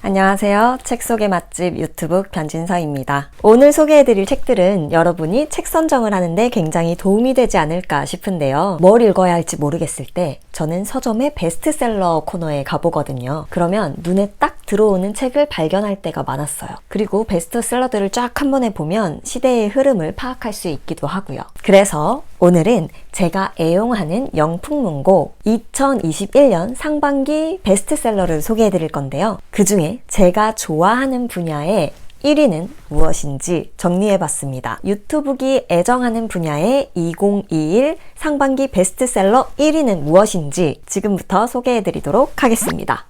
안녕하세요. 책 속의 맛집 유튜브 변진서입니다. 오늘 소개해드릴 책들은 여러분이 책 선정을 하는데 굉장히 도움이 되지 않을까 싶은데요. 뭘 읽어야 할지 모르겠을 때 저는 서점의 베스트셀러 코너에 가보거든요. 그러면 눈에 딱 들어오는 책을 발견할 때가 많았어요. 그리고 베스트셀러들을 쫙 한 번에 보면 시대의 흐름을 파악할 수 있기도 하고요. 그래서 오늘은 제가 애용하는 영풍문고 2021년 상반기 베스트셀러를 소개해 드릴 건데요. 그 중에 제가 좋아하는 분야의 1위는 무엇인지 정리해 봤습니다. 유튜브기 애정하는 분야의 2021 상반기 베스트셀러 1위는 무엇인지 지금부터 소개해 드리도록 하겠습니다.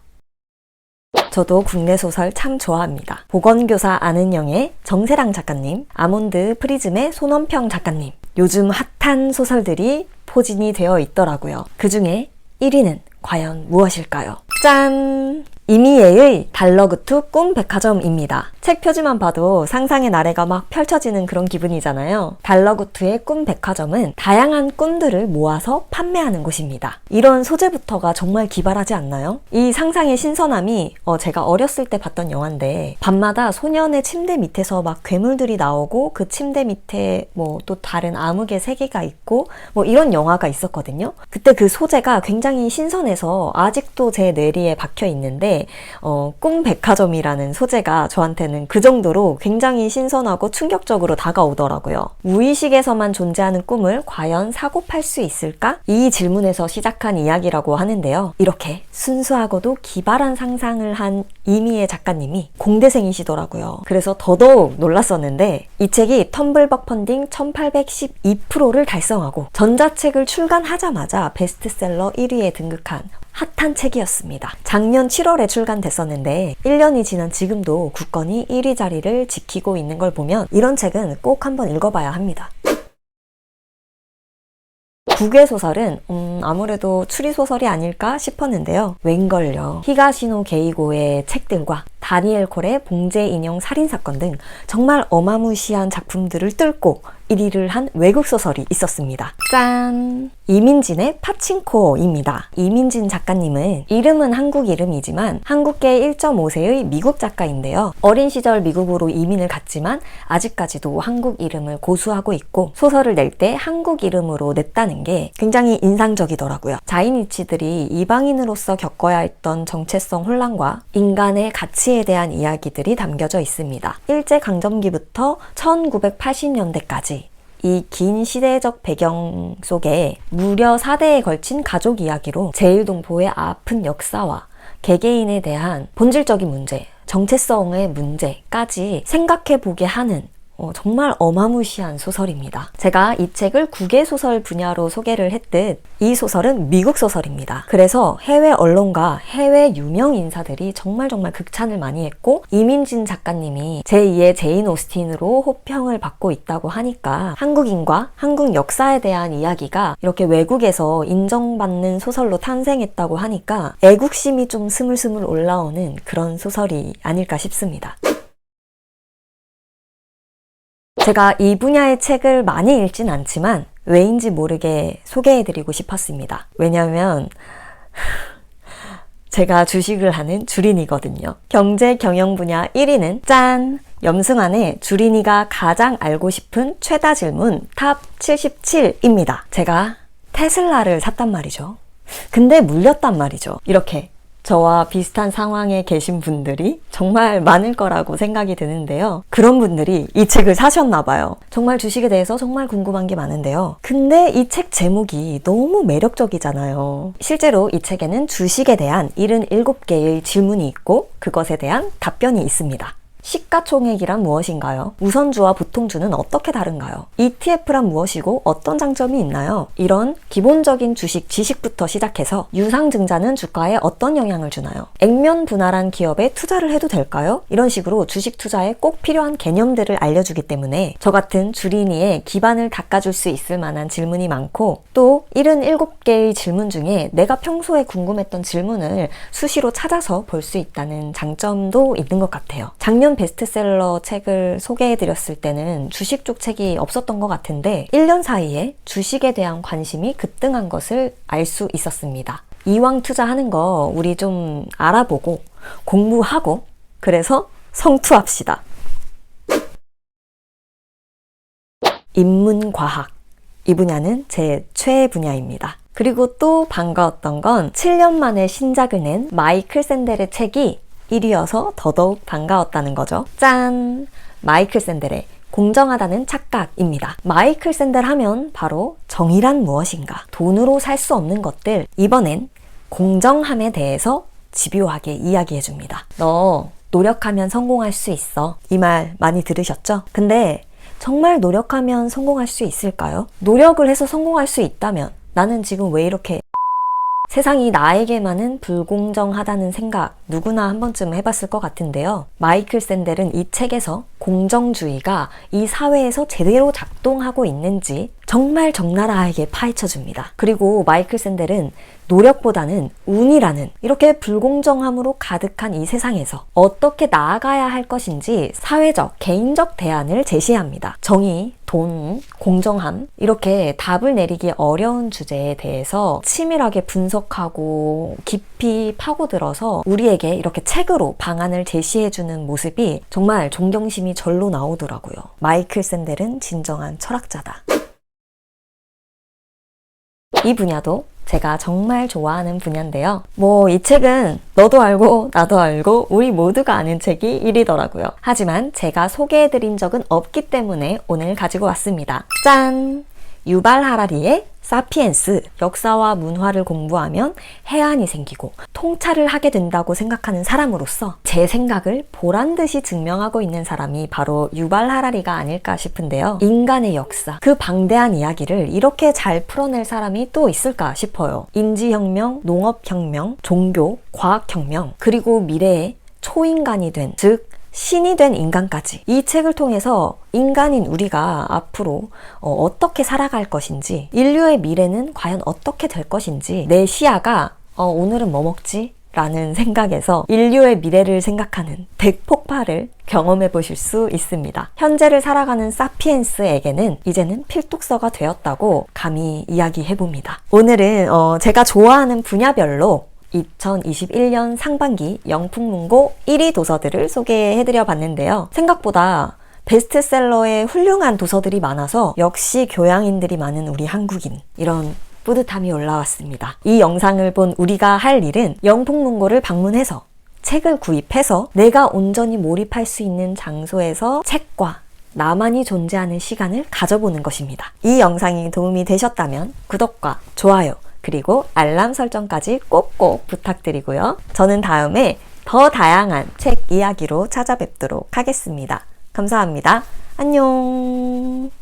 저도 국내 소설 참 좋아합니다. 보건교사 아는영의 정세랑 작가님, 아몬드 프리즘의 손원평 작가님, 요즘 핫한 소설들이 포진이 되어 있더라고요. 그 중에 1위는 과연 무엇일까요? 짠! 이미애의 달러구트 꿈 백화점입니다. 책 표지만 봐도 상상의 나래가 막 펼쳐지는 그런 기분이잖아요. 달러구트의 꿈 백화점은 다양한 꿈들을 모아서 판매하는 곳입니다. 이런 소재부터가 정말 기발하지 않나요? 이 상상의 신선함이 어, 제가 어렸을 때 봤던 영화인데 밤마다 소년의 침대 밑에서 막 괴물들이 나오고 그 침대 밑에 뭐 또 다른 암흑의 세계가 있고 뭐 이런 영화가 있었거든요. 그때 그 소재가 굉장히 신선해서 아직도 제 뇌리에 박혀 있는데 어, 꿈 백화점이라는 소재가 저한테는 그 정도로 굉장히 신선하고 충격적으로 다가오더라고요. 무의식에서만 존재하는 꿈을 과연 사고 팔 수 있을까? 이 질문에서 시작한 이야기라고 하는데요. 이렇게 순수하고도 기발한 상상을 한 이미애 작가님이 공대생이시더라고요. 그래서 더더욱 놀랐었는데 이 책이 텀블벅 펀딩 1812%를 달성하고 전자책을 출간하자마자 베스트셀러 1위에 등극한 핫한 책이었습니다. 작년 7월에 출간됐었는데 1년이 지난 지금도 굳건히 1위 자리를 지키고 있는 걸 보면 이런 책은 꼭 한번 읽어봐야 합니다. 국외 소설은 음, 아무래도 추리 소설이 아닐까 싶었는데요. 웬걸요. 히가시노 게이고의 책들과 다니엘 콜의 봉제 인형 살인 사건 등 정말 어마무시한 작품들을 뚫고 1위를 한 외국 소설이 있었습니다. 짠! 이민진의 파친코입니다. 이민진 작가님은 이름은 한국 이름이지만 한국계 1.5세의 미국 작가인데요. 어린 시절 미국으로 이민을 갔지만 아직까지도 한국 이름을 고수하고 있고 소설을 낼 때 한국 이름으로 냈다는 게 굉장히 인상적이더라고요. 자이니치들이 이방인으로서 겪어야 했던 정체성 혼란과 인간의 가치에 대한 이야기들이 담겨져 있습니다. 일제강점기부터 1980년대까지 이 긴 시대적 배경 속에 무려 4대에 걸친 가족 이야기로 제일동포의 아픈 역사와 개개인에 대한 본질적인 문제, 정체성의 문제까지 생각해 보게 하는 어, 정말 어마무시한 소설입니다. 제가 이 책을 국외 소설 분야로 소개를 했듯 이 소설은 미국 소설입니다. 그래서 해외 언론과 해외 유명 인사들이 정말 정말 극찬을 많이 했고 이민진 작가님이 제2의 제인 오스틴으로 호평을 받고 있다고 하니까 한국인과 한국 역사에 대한 이야기가 이렇게 외국에서 인정받는 소설로 탄생했다고 하니까 애국심이 좀 스물스물 올라오는 그런 소설이 아닐까 싶습니다. 제가 이 분야의 책을 많이 읽진 않지만 왜인지 모르게 소개해드리고 싶었습니다. 왜냐하면 제가 주식을 하는 주린이거든요. 경제 경영 분야 1위는 짠! 염승환의 주린이가 가장 알고 싶은 최다 질문 탑 77입니다. 제가 테슬라를 샀단 말이죠. 근데 물렸단 말이죠. 이렇게 저와 비슷한 상황에 계신 분들이 정말 많을 거라고 생각이 드는데요. 그런 분들이 이 책을 사셨나 봐요. 정말 주식에 대해서 정말 궁금한 게 많은데요. 근데 이 책 제목이 너무 매력적이잖아요. 실제로 이 책에는 주식에 대한 77개의 질문이 있고 그것에 대한 답변이 있습니다. 시가총액이란 무엇인가요? 우선주와 보통주는 어떻게 다른가요? ETF란 무엇이고 어떤 장점이 있나요? 이런 기본적인 주식 지식부터 시작해서 유상증자는 주가에 어떤 영향을 주나요? 액면 분할한 기업에 투자를 해도 될까요? 이런 식으로 주식 투자에 꼭 필요한 개념들을 알려주기 때문에 저 같은 주린이의 기반을 닦아줄 수 있을 만한 질문이 많고 또 77개의 질문 중에 내가 평소에 궁금했던 질문을 수시로 찾아서 볼 수 있다는 장점도 있는 것 같아요. 작년 베스트셀러 책을 소개해드렸을 때는 주식 쪽 책이 없었던 것 같은데 1년 사이에 주식에 대한 관심이 급등한 것을 알 수 있었습니다. 이왕 투자하는 거 우리 좀 알아보고 공부하고 그래서 성투합시다. 인문과학. 이 분야는 제 최애 분야입니다. 그리고 또 반가웠던 건 7년 만에 신작을 낸 마이클 샌델의 책이 1위여서 더더욱 반가웠다는 거죠. 짠! 마이클 샌델의 공정하다는 착각입니다. 마이클 샌델 하면 바로 정의란 무엇인가, 돈으로 살 수 없는 것들, 이번엔 공정함에 대해서 집요하게 이야기해 줍니다. 너 노력하면 성공할 수 있어. 이 말 많이 들으셨죠? 근데 정말 노력하면 성공할 수 있을까요? 노력을 해서 성공할 수 있다면 나는 지금 왜 이렇게 세상이 나에게만은 불공정하다는 생각 누구나 한 번쯤 해봤을 것 같은데요. 마이클 샌델은 이 책에서 공정주의가 이 사회에서 제대로 작동하고 있는지 정말 적나라하게 파헤쳐 줍니다. 그리고 마이클 샌델은 노력보다는 운이라는 이렇게 불공정함으로 가득한 이 세상에서 어떻게 나아가야 할 것인지 사회적, 개인적 대안을 제시합니다. 정의, 돈, 공정함 이렇게 답을 내리기 어려운 주제에 대해서 치밀하게 분석하고 깊이 파고들어서 우리에게 이렇게 책으로 방안을 제시해주는 모습이 정말 존경심이 절로 나오더라고요. 마이클 샌델은 진정한 철학자다. 이 분야도 제가 정말 좋아하는 분야인데요. 뭐, 이 책은 너도 알고, 나도 알고, 우리 모두가 아는 책이 1위더라고요. 하지만 제가 소개해드린 적은 없기 때문에 오늘 가지고 왔습니다. 짠! 유발 하라리의 사피엔스, 역사와 문화를 공부하면 해안이 생기고 통찰을 하게 된다고 생각하는 사람으로서 제 생각을 보란 듯이 증명하고 있는 사람이 바로 유발 하라리가 아닐까 싶은데요. 인간의 역사, 그 방대한 이야기를 이렇게 잘 풀어낼 사람이 또 있을까 싶어요. 인지혁명, 농업혁명, 종교, 과학혁명, 그리고 미래의 초인간이 된, 즉, 신이 된 인간까지 이 책을 통해서 인간인 우리가 앞으로 어, 떻게 살아갈 것인지 인류의 미래는 과연 어떻게 될 것인지 내 시야가 어, 오늘은 뭐 먹지? 라는 생각에서 인류의 미래를 생각하는 대폭발을 경험해 보실 수 있습니다. 현재를 살아가는 사피엔스에게는 이제는 필독서가 되었다고 감히 이야기해 봅니다. 오늘은 어, 제가 좋아하는 분야별로 2021년 상반기 영풍문고 1위 도서들을 소개해드려 봤는데요. 생각보다 베스트셀러의 훌륭한 도서들이 많아서 역시 교양인들이 많은 우리 한국인 이런 뿌듯함이 올라왔습니다. 이 영상을 본 우리가 할 일은 영풍문고를 방문해서 책을 구입해서 내가 온전히 몰입할 수 있는 장소에서 책과 나만이 존재하는 시간을 가져보는 것입니다. 이 영상이 도움이 되셨다면 구독과 좋아요 그리고 알람 설정까지 꼭꼭 부탁드리고요. 저는 다음에 더 다양한 책 이야기로 찾아뵙도록 하겠습니다. 감사합니다. 안녕!